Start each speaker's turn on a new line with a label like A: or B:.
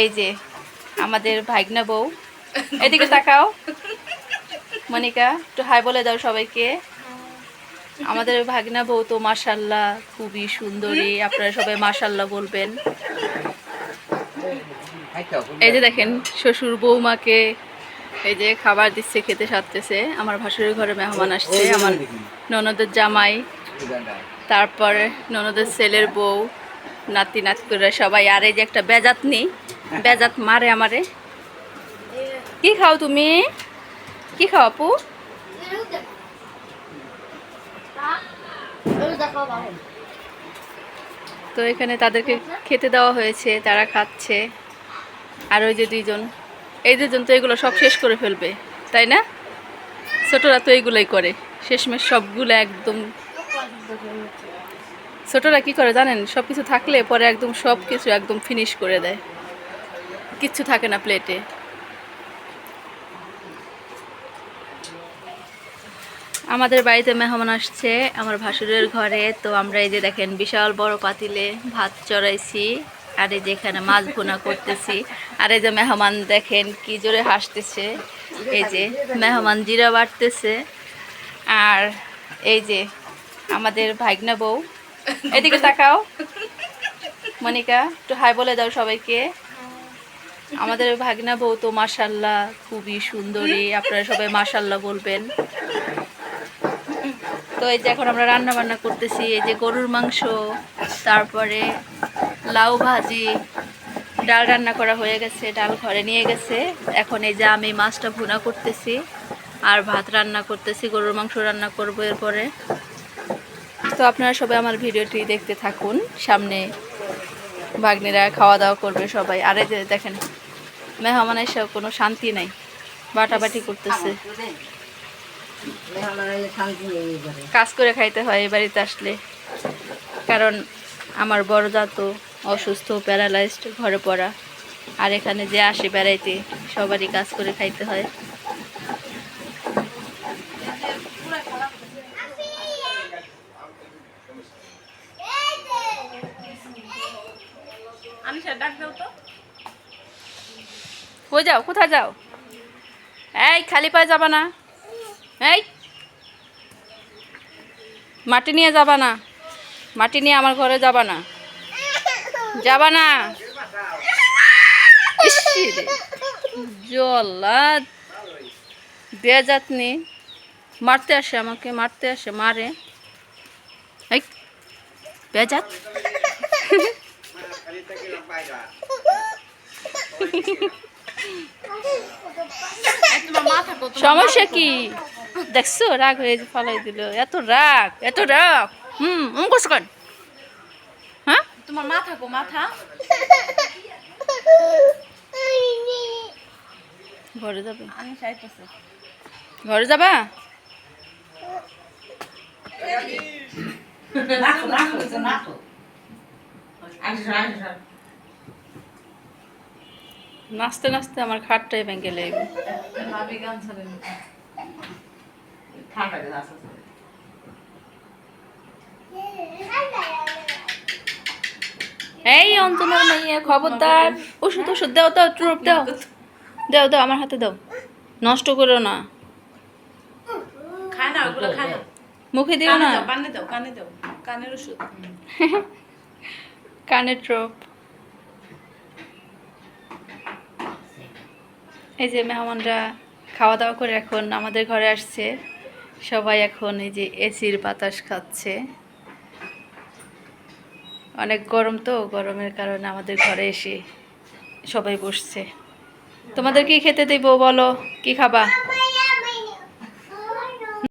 A: এই যে, আমাদের ভাগনা বউ। এদিকে তাকাও। মনিকা, একটু হাই বলে দাও সবাইকে। আমাদের ভাগনা বউ তো মাসাল্লাহ খুবই সুন্দরী, আপনারা সবাই মাসাল্লাহ বলবেন। এই যে দেখেন, শ্বশুর বৌমাকে এই যে খাবার দিচ্ছে, খেতে সারতেছে। আমার ভাসুরের ঘরে মেহমান আসছে, আমার ননদের জামাই, তারপরে ননদের ছেলের বউ। নাতি নাতি করে সবাই, আর এই যে একটা বেজাত নেই, বেজাত মারে আমারে। কি খাও তুমি? কি খাও আপু? তো এখানে তাদেরকে খেতে দেওয়া হয়েছে, তারা খাচ্ছে। আর ওই যে দুইজন, এই দুজন তো এগুলো সব শেষ করে ফেলবে, তাই না? ছোটরা তো এইগুলোই করে, শেষমেশ সবগুলো একদম ছোটরা কি করে জানেন? সব কিছু থাকলে পরে একদম সব কিছু একদম ফিনিশ করে দেয়। কিচ্ছু থাকে না প্লেটে আমাদের বাড়িতে মেহমান আসছে, আমার ভাসুরের ঘরে। তো আমরা এই যে দেখেন, বিশাল বড় পাতিলে ভাত চড়াইছি, আর এই যে এখানে মাছ ভুনা করতেছি। আর এই যে মেহমান দেখেন, কি জোরে হাসতেছে। এই যে মেহমান জিরা বাড়তেছে। আর এই যে আমাদের ভাগনা বউ এদিকে তাকাও। মনিকা, একটু হাই বলে দাও সবাইকে। আমাদের ভাগনা বউ তো মাসাল্লাহ খুবই সুন্দরী, আপনারা সবাই মাসাল্লাহ বলবেন। তো এই যে এখন আমরা রান্না বান্না করতেছি, এই যে গরুর মাংস, তারপরে লাউ ভাজি, ডাল রান্না করা হয়ে গেছে, ডাল ঘরে নিয়ে গেছে। এখন এই যে আমি মাছটা ভুনা করতেছি, আর ভাত রান্না করতেছি, গরুর মাংস রান্না করব এরপরে। তো আপনারা সবাই আমার ভিডিওটি দেখতে থাকুন। সামনে ভাগ্নিরা খাওয়া দাওয়া করবে সবাই। আর দেখেন, মেহমান এসে কোনো শান্তি নাই, বাটাবাটি করতেছে। কাজ করে খাইতে হয় এই বাড়িতে আসলে। কারণ আমার বড় তো অসুস্থ প্যারালাইজড ঘরে পড়া। আর এখানে যে আসে বেড়াইতে, সবারই কাজ করে খাইতে হয়। কই যাও, কোথায় যাও? এই, খালি পায়ে যাবা না। এই, মাটি নিয়ে যাবা না। মাটি নিয়ে আমার ঘরে যাবা না। যাবা না। জল্লাদ বেজাতনি। মারতে আসে আমাকে, মারতে আসে, মারে। বেজাত। সমস্যা কি? দেখছ? রাগ হয়ে যে ফালাই দিল। এত রাগ এত রাগ। হুম অঙ্কুশ কর হ্যাঁ?
B: তোমার মাথা গো মাথা।
A: ঘরে যাবে।
B: আমি চাইতেছি।
A: ঘরে যাবা? নাচতে নাচতে আমার খাটটাই ভেঙে লেগে
B: ভাবি গান ছাড়েন।
A: এই অঞ্চলের মেয়ে খবরদার। ওষুধ ওষুধ দাও দাও চুরুপ দাও। দাও দাও। আমার হাতে দাও। নষ্ট করো না।
B: খায় না ওগুলো
A: মুখে দিও না।
B: কানে দাও কানে দাও। কানের ওষুধ।
A: কানের ড্রপ এই যে মেহমানরা খাওয়া দাওয়া করে এখন আমাদের ঘরে আসছে। সবাই এখন এই যে এসির বাতাস খাচ্ছে। অনেক গরম তো, গরমের কারণে আমাদের ঘরে এসে সবাই বসছে। তোমাদের কি খেতে দেবো বলো? কি খাবা?